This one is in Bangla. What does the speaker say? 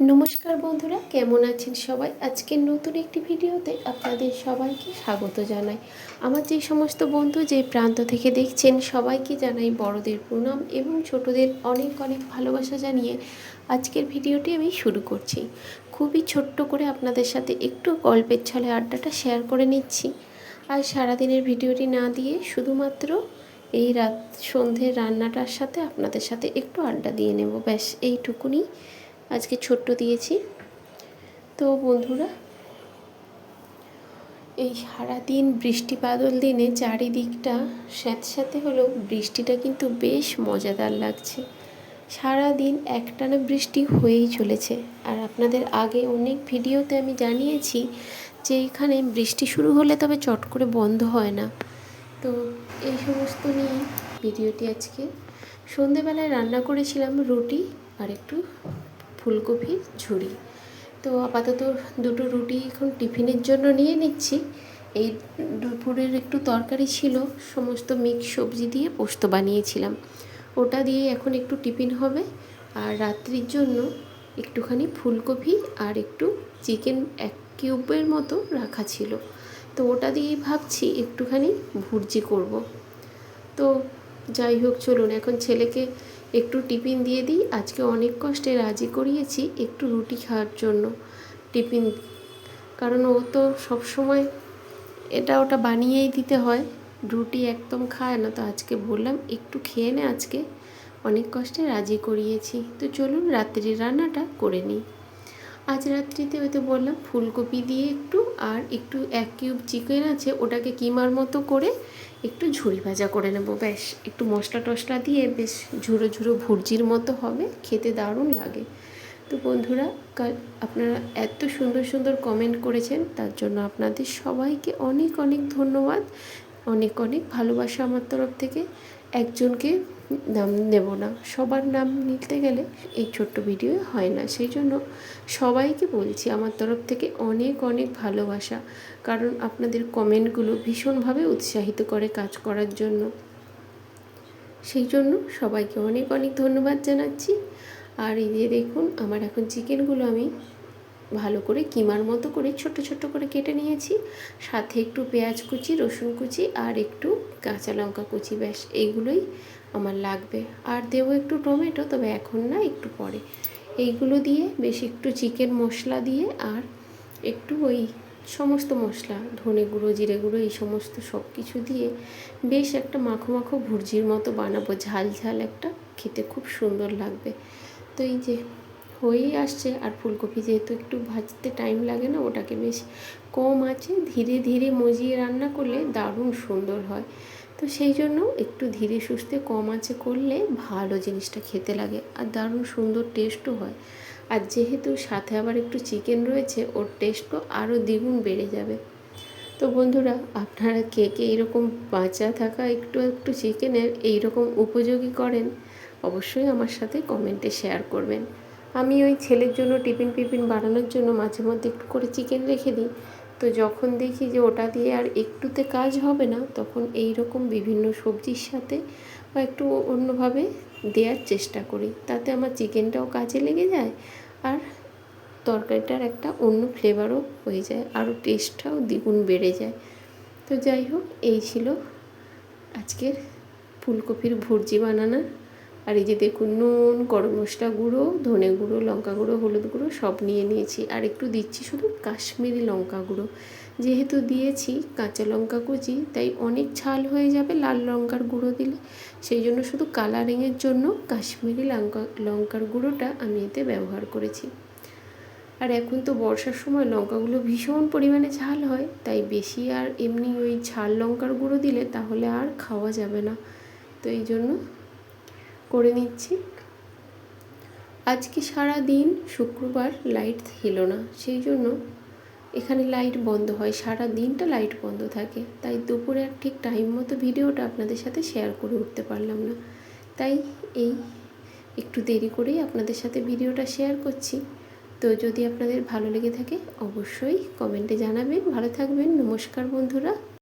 নমস্কার বন্ধুরা, কেমন আছেন সবাই? আজকের নতুন একটি ভিডিওতে আপনাদের সবাইকে স্বাগত জানাই। আমার যে সমস্ত বন্ধু যে প্রান্ত থেকে দেখছেন, সবাইকে জানাই বড়দের প্রণাম এবং ছোটদের অনেক অনেক ভালোবাসা জানিয়ে আজকের ভিডিওটি আমি শুরু করছি। খুবই ছোট্ট করে আপনাদের সাথে একটু গল্পের ছলে আড্ডাটা শেয়ার করে নিচ্ছি। আর সারাদিনের ভিডিওটি না দিয়ে শুধুমাত্র এই রাত সন্ধ্যের রান্নাটার সাথে আপনাদের সাথে একটু আড্ডা দিয়ে নেব। ব্যাস, এইটুকুনি। আজকে ছোট্ট দিয়েছি। তো বন্ধুরা, এই সারাদিন বৃষ্টি বাদল দিনে চারিদিকটা স্যাঁতস্যাঁতে হলেও বৃষ্টিটা কিন্তু বেশ মজাদার লাগছে। সারাদিন একটানা বৃষ্টি হয়েই চলেছে। আর আপনাদের আগে অনেক ভিডিওতে আমি জানিয়েছি যে এখানে বৃষ্টি শুরু হলে তবে চট করে বন্ধ হয় না। তো এই সমস্ত নিয়ে ভিডিওটি আজকে সন্ধেবেলায় রান্না করেছিলাম রুটি আর একটু ফুলকপির ঝুড়ি। তো আপাতত দুটো রুটি এখন টিফিনের জন্য নিয়ে নিচ্ছি। এই দুপুরের একটু তরকারি ছিল, সমস্ত মিক্স সবজি দিয়ে পোস্ত বানিয়েছিলাম। ওটা দিয়ে এখন একটু টিফিন হবে। আর রাত্রির জন্য একটুখানি ফুলকপি আর একটু চিকেন এক কিউবের মতো রাখা ছিল। তো ওটা দিয়েই ভাবছি একটুখানি ভুর্জি করব। তো যাই হোক, চলুন। এখন ছেলেকে একটু টিফিন দিয়ে দিই। আজকে অনেক কষ্টে রাজি করিয়েছি একটু রুটি খাওয়ার জন্য টিফিন। কারণ ও তো সবসময় এটা ওটা বানিয়েই দিতে হয়। রুটি একদম খায় না। তো আজকে বললাম, একটু খেয়ে নে আজকে। অনেক কষ্টে রাজি করিয়েছি। তো চলুন রাত্রির রান্নাটা করে নিই। আজ রাত্রিতে হয়তো বললাম ফুলকপি দিয়ে একটু আর একটু এক কিউব চিকেন আছে, ওটাকে কিমার মতো করে একটু ঝুড়ি ভাজা করে নেব। ব্যাস, একটু মশলা টশলা দিয়ে বেশ ঝুড়ো ঝুড়ো ভুর্জির মতো হবে, খেতে দারুণ লাগে। তো বন্ধুরা, কাল আপনারা এত সুন্দর সুন্দর কমেন্ট করেছেন, তার জন্য আপনাদের সবাইকে অনেক অনেক ধন্যবাদ, অনেক অনেক ভালোবাসা আমার তরফ থেকে। একজনকে নাম নেব না। সবার নাম নিতে গেলে এই ছোট্ট ভিডিও হয় না। সেই জন্য সবাইকে বলছি, আমার তরফ থেকে অনেক অনেক ভালোবাসা। কারণ আপনাদের কমেন্টগুলো ভীষণভাবে উৎসাহিত করে কাজ করার জন্য। সেই জন্য সবাইকে অনেক অনেক ধন্যবাদ জানাচ্ছি। আর এই যে দেখুন, আমার এখন চিকেনগুলো আমি ভালো করে কিমার মতো করে ছোট ছোট করে কেটে নিয়েছি। সাথে একটু পেঁয়াজ কুচি, রসুন কুচি আর একটু কাঁচা লঙ্কা কুচি, ব্যাস এইগুলোই আমার লাগবে। আর দেবো একটু টমেটো, তবে এখন না, একটু পরে। এইগুলো দিয়ে বেশ একটু চিকেন মশলা দিয়ে আর একটু ওই সমস্ত মশলা, ধনে গুঁড়ো, জিরে গুঁড়ো, এই সমস্ত সব কিছু দিয়ে বেশ একটা মাখো মাখো ভুর্জির মতো বানাবো। ঝাল ঝাল একটা, খেতে খুব সুন্দর লাগবে। তো এই যে হয়েই আসছে। আর ফুলকপি যেহেতু একটু ভাজতে টাইম লাগে না, ওটাকে বেশ কম আছে। ধীরে ধীরে মজিয়ে রান্না করলে দারুণ সুন্দর হয়। তো সেই জন্য একটু ধীরে সুস্থে কম আছে করলে ভালো জিনিসটা খেতে লাগে আর দারুণ সুন্দর টেস্টও হয়। আর যেহেতু সাথে আবার একটু চিকেন রয়েছে, ওর টেস্টও আরও দ্বিগুণ বেড়ে যাবে। তো বন্ধুরা, আপনারা কে কে এইরকম বাঁচা থাকা একটু একটু চিকেনের এইরকম উপযোগী করেন, অবশ্যই আমার সাথে কমেন্টে শেয়ার করবেন। আমি ওই ছেলের জন্য টিফিন ফিফিন বানানোর জন্য মাঝে মধ্যে একটু করে চিকেন রেখে দিই। তো যখন দেখি যে ওটা দিয়ে আর একটুতে কাজ হবে না, তখন এই রকম বিভিন্ন সবজির সাথে বা একটু অন্যভাবে দেওয়ার চেষ্টা করি। তাতে আমার চিকেনটাও কাজে লেগে যায় আর তরকারিটার একটা অন্য ফ্লেভারও হয়ে যায়, আরও টেস্টটাও দ্বিগুণ বেড়ে যায়। তো যাই হোক, এই ছিল আজকের ফুলকপির ভুর্জি বানানোর আর এই যে দেখুন, নুন, গরম মশলা গুঁড়ো, ধনে গুঁড়ো, লঙ্কা গুঁড়ো, হলুদ গুঁড়ো সব নিয়ে নিয়েছি। আর একটু দিচ্ছি শুধু কাশ্মীরি লঙ্কা গুঁড়ো। যেহেতু দিয়েছি কাঁচা লঙ্কা কুচি, তাই অনেক ঝাল হয়ে যাবে লাল লঙ্কার গুঁড়ো দিলে। সেই জন্য শুধু কালারিংয়ের জন্য কাশ্মীরি লঙ্কা, লঙ্কার গুঁড়োটা আমি এতে ব্যবহার করেছি। আর এখন তো বর্ষার সময় লঙ্কাগুলো ভীষণ পরিমাণে ঝাল হয়, তাই বেশি আর এমনি ওই ঝাল লঙ্কার গুঁড়ো দিলে তাহলে আর খাওয়া যাবে না। তো এই জন্য করে নিচ্ছি। আজকে সারা দিন শুক্রবার লাইট ছিল না, সেই জন্য এখানে লাইট বন্ধ হয় সারা দিনটা লাইট বন্ধ থাকে। তাই দুপুরে আর ঠিক টাইম মতো ভিডিওটা আপনাদের সাথে শেয়ার করে উঠতে পারলাম না। তাই এই একটু দেরি করেই আপনাদের সাথে ভিডিওটা শেয়ার করছি। তো যদি আপনাদের ভালো লেগে থাকে, অবশ্যই কমেন্টে জানাবেন। ভালো থাকবেন, নমস্কার বন্ধুরা।